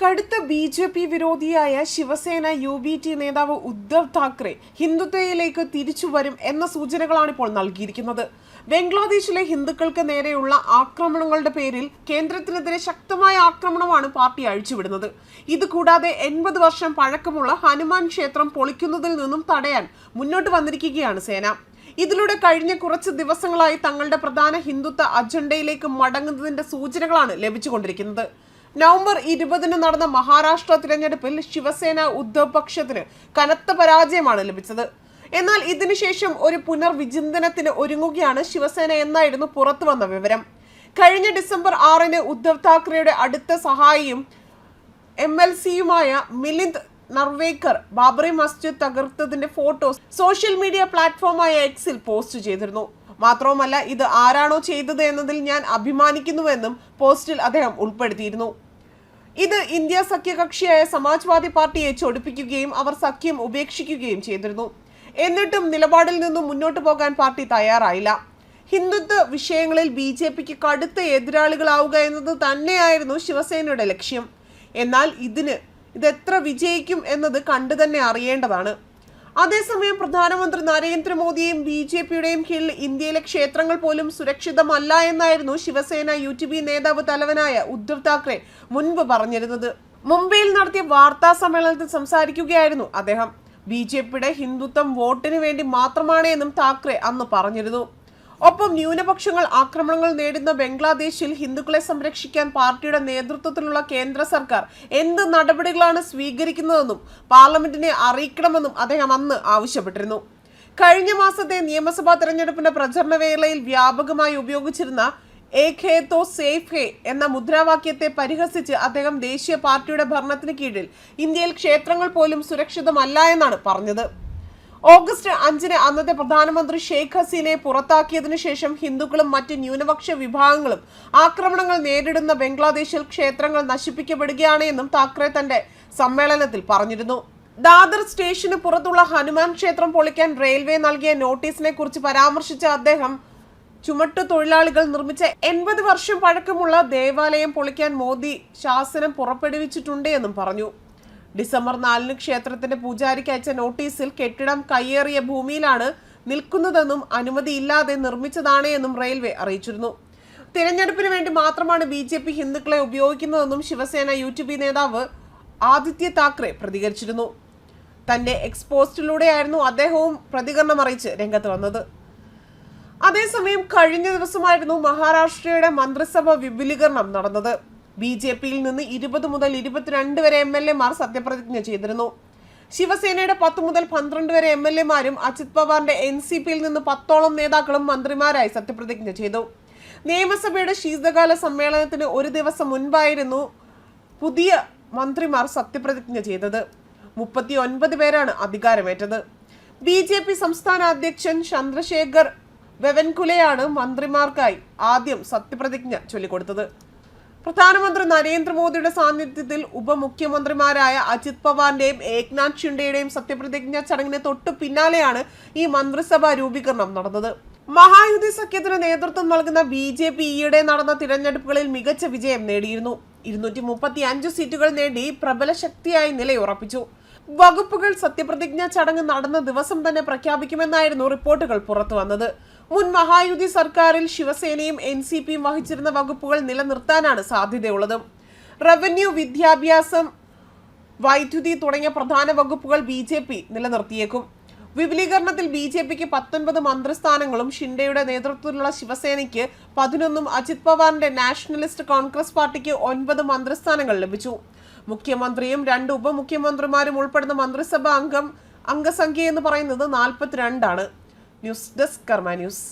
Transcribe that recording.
കടുത്ത B J P വിരോധിയായ Shiv Sena U B T നേതാവ് ഉദ്ധവ് താക്കറെ ഹിന്ദുത്വയിലേക്ക് തിരിച്ചു വരും എന്ന സൂചനകളാണ് ഇപ്പോൾ നൽകിയിരിക്കുന്നത്. ബംഗ്ലാദേശിലെ ഹിന്ദുക്കൾക്ക് നേരെയുള്ള ആക്രമണങ്ങളുടെ പേരിൽ കേന്ദ്രത്തിനെതിരെ ശക്തമായ ആക്രമണമാണ് പാർട്ടി അഴിച്ചുവിടുന്നത്. ഇതുകൂടാതെ എൺപത് വർഷം പഴക്കമുള്ള ഹനുമാൻ ക്ഷേത്രം പൊളിക്കുന്നതിൽ നിന്നും തടയാൻ മുന്നോട്ട് വന്നിരിക്കുകയാണ് സേന. ഇതിലൂടെ കഴിഞ്ഞ കുറച്ച് ദിവസങ്ങളായി തങ്ങളുടെ പ്രധാന ഹിന്ദുത്വ അജണ്ടയിലേക്ക് മടങ്ങുന്നതിന്റെ സൂചനകളാണ് ലഭിച്ചുകൊണ്ടിരിക്കുന്നത്. നവംബർ ഇരുപതിന് നടന്ന മഹാരാഷ്ട്ര തിരഞ്ഞെടുപ്പിൽ ശിവസേന ഉദ്ധവ് പക്ഷത്തിന് കനത്ത പരാജയമാണ് ലഭിച്ചത്. എന്നാൽ ഇതിനുശേഷം ഒരു പുനർവിചിന്തനത്തിന് ഒരുങ്ങുകയാണ് ശിവസേന എന്നായിരുന്നു പുറത്തു വന്ന വിവരം. കഴിഞ്ഞ ഡിസംബർ ആറിന് ഉദ്ധവ് താക്കറെയുടെ അടുത്ത സഹായിയും എം എൽ സിയുമായ മിലിന്ദ് നർവേക്കർ ബാബറി മസ്ജിദ് തകർത്തതിന്റെ ഫോട്ടോസ് സോഷ്യൽ മീഡിയ പ്ലാറ്റ്ഫോമായ എക്സിൽ പോസ്റ്റ് ചെയ്തിരുന്നു. മാത്രവുമല്ല ഇത് ആരാണോ ചെയ്തത് എന്നതിൽ ഞാൻ അഭിമാനിക്കുന്നുവെന്നും പോസ്റ്റിൽ അദ്ദേഹം ഉൾപ്പെടുത്തിയിരുന്നു. ഇത് ഇന്ത്യ സഖ്യകക്ഷിയായ സമാജ്വാദി പാർട്ടിയെ ചൊടിപ്പിക്കുകയും അവർ സഖ്യം ഉപേക്ഷിക്കുകയും ചെയ്തിരുന്നു. എന്നിട്ടും നിലപാടിൽ നിന്നും മുന്നോട്ട് പോകാൻ പാർട്ടി തയ്യാറായില്ല. ഹിന്ദുത്വ വിഷയങ്ങളിൽ ബി ജെ പിക്ക് കടുത്ത എതിരാളികളാവുക എന്നത് തന്നെയായിരുന്നു ശിവസേനയുടെ ലക്ഷ്യം. എന്നാൽ ഇതിന് ഇതെത്ര വിജയിക്കും എന്നത് കണ്ടു തന്നെ അറിയേണ്ടതാണ്. അതേസമയം പ്രധാനമന്ത്രി നരേന്ദ്രമോദിയും ബി ജെ പിയുടെയും കീഴിൽ ഇന്ത്യയിലെ ക്ഷേത്രങ്ങൾ പോലും സുരക്ഷിതമല്ല എന്നായിരുന്നു ശിവസേന യു ടി ബി നേതാവ് തലവനായ ഉദ്ധവ് താക്കറെ മുൻപ് പറഞ്ഞിരുന്നത്. മുംബൈയിൽ നടത്തിയ വാർത്താ സമ്മേളനത്തിൽ സംസാരിക്കുകയായിരുന്നു അദ്ദേഹം. ബി ജെ പിയുടെ ഹിന്ദുത്വം വോട്ടിന് വേണ്ടി മാത്രമാണ് എന്നും താക്കറെ അന്ന് പറഞ്ഞിരുന്നു. ഒപ്പം ന്യൂനപക്ഷങ്ങൾ ആക്രമണങ്ങൾ നേടുന്ന ബംഗ്ലാദേശിൽ ഹിന്ദുക്കളെ സംരക്ഷിക്കാൻ പാർട്ടിയുടെ നേതൃത്വത്തിലുള്ള കേന്ദ്ര സർക്കാർ എന്ത് നടപടികളാണ് സ്വീകരിക്കുന്നതെന്നും പാർലമെന്റിനെ അറിയിക്കണമെന്നും അദ്ദേഹം അന്ന് ആവശ്യപ്പെട്ടിരുന്നു. കഴിഞ്ഞ മാസത്തെ നിയമസഭാ തെരഞ്ഞെടുപ്പിന്റെ പ്രചരണ വേളയിൽ വ്യാപകമായി ഉപയോഗിച്ചിരുന്ന തോ സേഫ് ഹേ എന്ന മുദ്രാവാക്യത്തെ പരിഹസിച്ച് അദ്ദേഹം ദേശീയ പാർട്ടിയുടെ ഭരണത്തിന് കീഴിൽ ഇന്ത്യയിൽ ക്ഷേത്രങ്ങൾ പോലും സുരക്ഷിതമല്ല എന്നാണ് പറഞ്ഞത്. ഓഗസ്റ്റ് അഞ്ചിന് അന്നത്തെ പ്രധാനമന്ത്രി ഷെയ്ഖ് ഹസീനയെ പുറത്താക്കിയതിനു ശേഷം ഹിന്ദുക്കളും മറ്റ് ന്യൂനപക്ഷ വിഭാഗങ്ങളും ആക്രമണങ്ങൾ നേരിടുന്ന ബംഗ്ലാദേശിൽ ക്ഷേത്രങ്ങൾ നശിപ്പിക്കപ്പെടുകയാണ് എന്നും താക്കറെ തന്റെ സമ്മേളനത്തിൽ പറഞ്ഞിരുന്നു. ദാദർ സ്റ്റേഷന് പുറത്തുള്ള ഹനുമാൻ ക്ഷേത്രം പൊളിക്കാൻ റെയിൽവേ നൽകിയ നോട്ടീസിനെ കുറിച്ച് പരാമർശിച്ച അദ്ദേഹം ചുമട്ടു തൊഴിലാളികൾ നിർമ്മിച്ച എൺപത് വർഷം പഴക്കമുള്ള ദേവാലയം പൊളിക്കാൻ മോദി ശാസനം പുറപ്പെടുവിച്ചിട്ടുണ്ട് എന്നും പറഞ്ഞു. ഡിസംബർ നാലിന് ക്ഷേത്രത്തിന്റെ പൂജാരിക്ക് അയച്ച നോട്ടീസിൽ കെട്ടിടം കയ്യേറിയ ഭൂമിയിലാണ് നിൽക്കുന്നതെന്നും അനുമതിയില്ലാതെ നിർമ്മിച്ചതാണ് എന്നും റെയിൽവേ അറിയിച്ചിരുന്നു. തിരഞ്ഞെടുപ്പിന് വേണ്ടി മാത്രമാണ് ബി ജെ പി ഹിന്ദുക്കളെ ഉപയോഗിക്കുന്നതെന്നും ശിവസേന യു ടി പി നേതാവ് ആദിത്യ താക്കറെ പ്രതികരിച്ചിരുന്നു. തന്റെ എക്സ്പോസ്റ്റിലൂടെയായിരുന്നു അദ്ദേഹവും പ്രതികരണം അറിയിച്ച് രംഗത്ത് വന്നത്. അതേസമയം കഴിഞ്ഞ ദിവസമായിരുന്നു മഹാരാഷ്ട്രയുടെ മന്ത്രിസഭ വിപുലീകരണം നടന്നത്. ബി ജെ പിയിൽ നിന്ന് ഇരുപത് മുതൽ ഇരുപത്തിരണ്ട് വരെ എം എൽ എമാർ സത്യപ്രതിജ്ഞ ചെയ്തിരുന്നു. ശിവസേനയുടെ പത്ത് മുതൽ പന്ത്രണ്ട് വരെ എം എൽ എമാരും അജിത് പവാറിന്റെ എൻ സി പിയിൽ നിന്ന് പത്തോളം നേതാക്കളും മന്ത്രിമാരായി സത്യപ്രതിജ്ഞ ചെയ്തു. നിയമസഭയുടെ ശീതകാല സമ്മേളനത്തിന് ഒരു ദിവസം മുൻപായിരുന്നു പുതിയ മന്ത്രിമാർ സത്യപ്രതിജ്ഞ ചെയ്തത്. മുപ്പത്തി ഒൻപത് പേരാണ് അധികാരമേറ്റത്. ബി ജെ പി സംസ്ഥാന അധ്യക്ഷൻ ചന്ദ്രശേഖർ വെവൻകുലയാണ് മന്ത്രിമാർക്കായി ആദ്യം സത്യപ്രതിജ്ഞ ചൊല്ലിക്കൊടുത്തത്. പ്രധാനമന്ത്രി നരേന്ദ്രമോദിയുടെ സാന്നിധ്യത്തിൽ ഉപമുഖ്യമന്ത്രിമാരായ അജിത് പവാറിന്റെയും ഏക്നാഥ് ഷിൻഡെയുടെയും സത്യപ്രതിജ്ഞ ചടങ്ങിന് തൊട്ടു പിന്നാലെയാണ് ഈ മന്ത്രിസഭാ രൂപീകരണം നടന്നത്. മഹായുതി സഖ്യത്തിന് നേതൃത്വം നൽകുന്ന ബി ജെ പി ഈയിടെ നടന്ന തിരഞ്ഞെടുപ്പുകളിൽ മികച്ച വിജയം നേടിയിരുന്നു. ഇരുന്നൂറ്റി മുപ്പത്തി അഞ്ച് സീറ്റുകൾ നേടി പ്രബല ശക്തിയായി നിലയുറപ്പിച്ചു. വകുപ്പുകൾ സത്യപ്രതിജ്ഞ ചടങ്ങ് നടന്ന ദിവസം തന്നെ പ്രഖ്യാപിക്കുമെന്നായിരുന്നു റിപ്പോർട്ടുകൾ പുറത്തു വന്നത്. മുൻ മഹായുതി സർക്കാരിൽ ശിവസേനയും എൻ സി പിയും വഹിച്ചിരുന്ന വകുപ്പുകൾ നിലനിർത്താനാണ് സാധ്യതയുള്ളത്. റവന്യൂ വിദ്യാഭ്യാസം വൈദ്യുതി തുടങ്ങിയ പ്രധാന വകുപ്പുകൾ ബി ജെ പി നിലനിർത്തിയേക്കും. വിപുലീകരണത്തിൽ ബി ജെ പിക്ക് പത്തൊൻപത് മന്ത്രിസ്ഥാനങ്ങളും ഷിൻഡെയുടെ നേതൃത്വത്തിലുള്ള ശിവസേനയ്ക്ക് പതിനൊന്നും അജിത് പവാറിന്റെ നാഷണലിസ്റ്റ് കോൺഗ്രസ് പാർട്ടിക്ക് ഒൻപത് മന്ത്രിസ്ഥാനങ്ങൾ ലഭിച്ചു. മുഖ്യമന്ത്രിയും രണ്ട് ഉപമുഖ്യമന്ത്രിമാരും ഉൾപ്പെടുന്ന മന്ത്രിസഭാ അംഗം അംഗസംഖ്യ എന്ന് പറയുന്നത് നാൽപ്പത്തിരണ്ടാണ്. News desk Karma news.